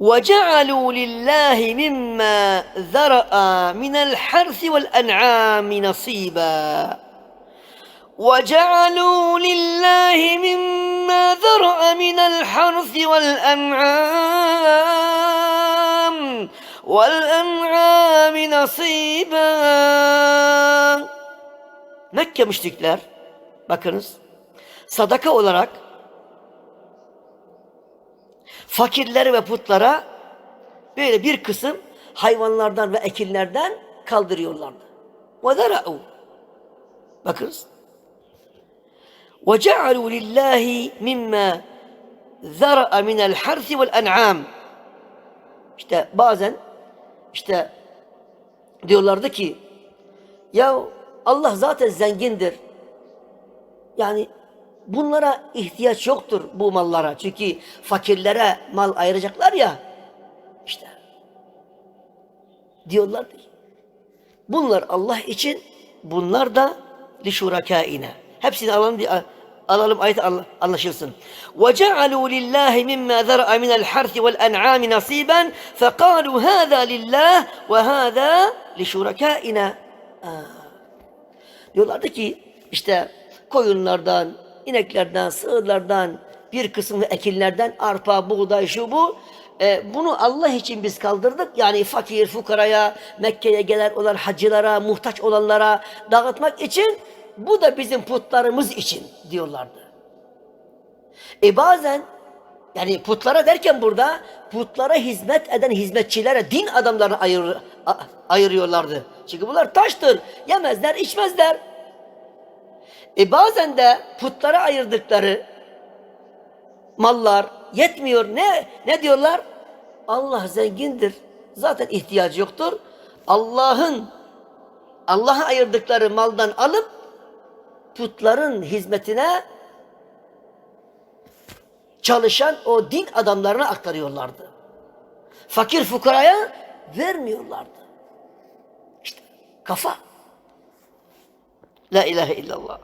وَجَعَلُوا لِلَّهِ مِمَّا ذَرَأَ مِنَ الْحَرْثِ وَالْأَنْعَامِ نَصِيبًا. وَجَعَلُوا لِلَّهِ مِمَّا ذَرَأَ مِنَ الْحَرْثِ وَالْأَنْعَامِ وَالْأَنْعَامِ نَصِيبًا. Mekke müşrikler bakınız sadaka olarak fakirlere ve putlara böyle bir kısım hayvanlardan ve ekinlerden kaldırıyorlardı. وَذَرَعُوا Bakınız. وَجَعَلُوا لِلّٰهِ مِمَّا ذَرَأَ مِنَ الْحَرْثِ وَالْاَنْعَامِ İşte bazen işte diyorlardı ki ya Allah zaten zengindir. Yani bunlara ihtiyaç yoktur bu mallara. Çünkü fakirlere mal ayıracaklar ya. İşte diyorlardı. ki, Bunlar Allah için, bunlar da lişurakaine. Hepsini alalım bir alalım ayet anla- anlaşılsın. وَجَعَلُوا لِلّٰهِ مِمَّا ذَرَأَ مِنَ الْحَرْثِ وَالْأَنْعَامِ نَصِيبًا فَقَالُوا هَذَا لِلّٰهِ وَهَذَا لِشُرَكَائِنَا Diyorlardı ki işte koyunlardan, ineklerden, sığırlardan, bir kısmı ekinlerden arpa, buğday, şu bu. e, bunu Allah için biz kaldırdık. Yani fakir, fukaraya, Mekke'ye gelen olan hacılara, muhtaç olanlara dağıtmak için bu da bizim putlarımız için diyorlardı. E bazen yani putlara derken burada putlara hizmet eden hizmetçilere, din adamlarını ayır, ayırıyorlardı. Çünkü bunlar taştır. Yemezler, içmezler. E bazen de putlara ayırdıkları mallar yetmiyor. Ne ne diyorlar? Allah zengindir. Zaten ihtiyacı yoktur. Allah'ın Allah'a ayırdıkları maldan alıp putların hizmetine çalışan o din adamlarına aktarıyorlardı. Fakir fukaraya vermiyorlardı. İşte kafa. La ilahe illallah.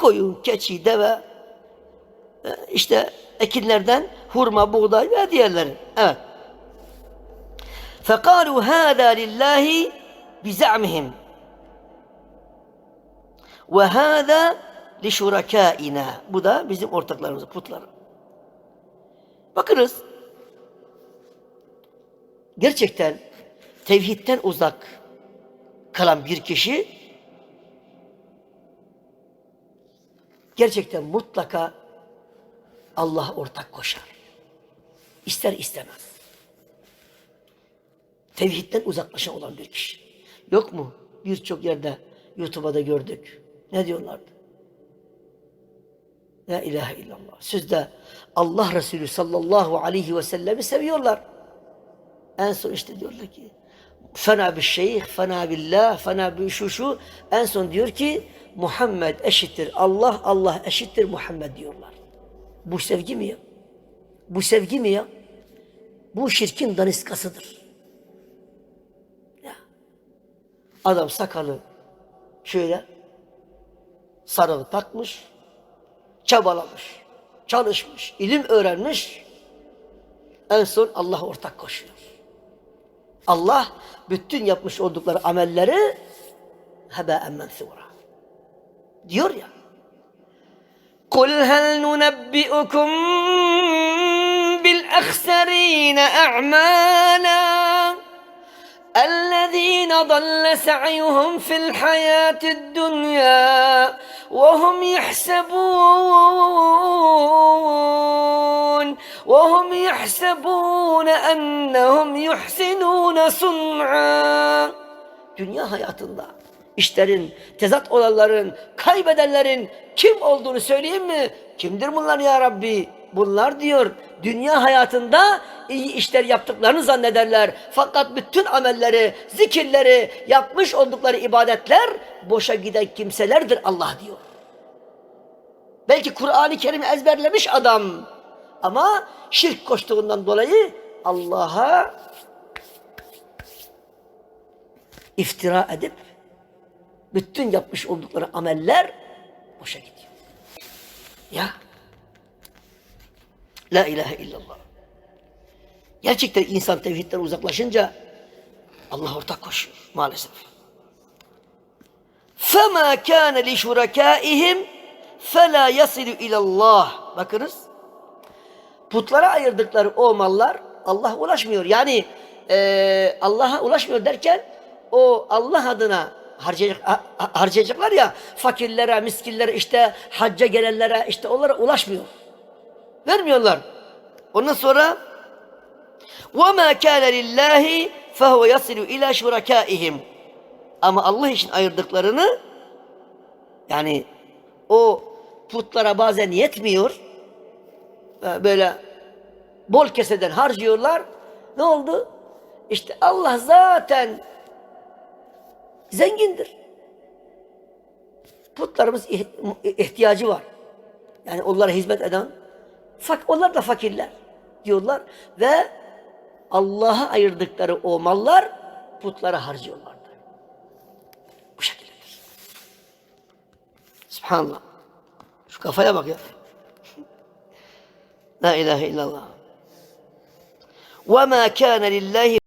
koyun, keçi, deve, e, işte ekinlerden hurma, buğday ve diğerleri. Evet. فَقَالُوا هَذَا لِلّٰهِ بِزَعْمِهِمْ وَهَذَا لِشُرَكَائِنَا Bu da bizim ortaklarımız, putlar. Bakınız, gerçekten tevhidden uzak kalan bir kişi gerçekten mutlaka Allah ortak koşar. İster istemez. Tevhidden uzaklaşan olan bir kişi. Yok mu? Birçok yerde YouTube'da gördük. Ne diyorlardı? La ilahe illallah. Sözde Allah Resulü sallallahu aleyhi ve sellemi seviyorlar. En son işte diyorlar ki fena bir şeyh, fena billah, fena bir şu şu. En son diyor ki Muhammed eşittir Allah, Allah eşittir Muhammed diyorlar. Bu sevgi mi ya? Bu sevgi mi ya? Bu şirkin daniskasıdır. Ya. Adam sakalı şöyle sarığı takmış, çabalamış, çalışmış, ilim öğrenmiş. En son Allah ortak koşuyor. Allah bütün yapmış oldukları amelleri heba'en mensura. Diyor ya. Kul hel nunebbi'ukum bil akhsarina a'mala الذين ضل سعيهم في الحياة الدنيا وهم يحسبون وهم يحسبون أنهم يحسنون صنعا Dünya hayatında işlerin, tezat olanların, kaybedenlerin kim olduğunu söyleyeyim mi? Kimdir bunlar ya Rabbi? Bunlar diyor dünya hayatında iyi işler yaptıklarını zannederler. Fakat bütün amelleri, zikirleri, yapmış oldukları ibadetler boşa giden kimselerdir Allah diyor. Belki Kur'an-ı Kerim'i ezberlemiş adam ama şirk koştuğundan dolayı Allah'a iftira edip bütün yapmış oldukları ameller boşa gidiyor. Ya La ilahe illallah. Gerçekten insan tevhidden uzaklaşınca Allah ortak koşuyor maalesef. فَمَا كَانَ لِشُرَكَائِهِمْ فَلَا يَصِلُ اِلَى اللّٰهِ Bakınız. Putlara ayırdıkları o mallar Allah'a ulaşmıyor. Yani eee, Allah'a ulaşmıyor derken o Allah adına harcayacak, ha- ha- harcayacaklar ya fakirlere, miskinlere, işte hacca gelenlere işte onlara ulaşmıyor. Vermiyorlar. Ondan sonra وَمَا كَانَ لِلّٰهِ فَهُوَ يَصِلُ اِلَى شُرَكَائِهِمْ Ama Allah için ayırdıklarını yani o putlara bazen yetmiyor. Ee, Böyle bol keseden harcıyorlar. Ne oldu? İşte Allah zaten zengindir. Putlarımız ih- ihtiyacı var. Yani onlara hizmet eden fak onlar da fakirler diyorlar ve Allah'a ayırdıkları o mallar putlara harcıyorlardı. Bu şekildedir. Subhanallah. Şu kafaya bak ya. La ilahe illallah. وَمَا كَانَ لِلّٰهِ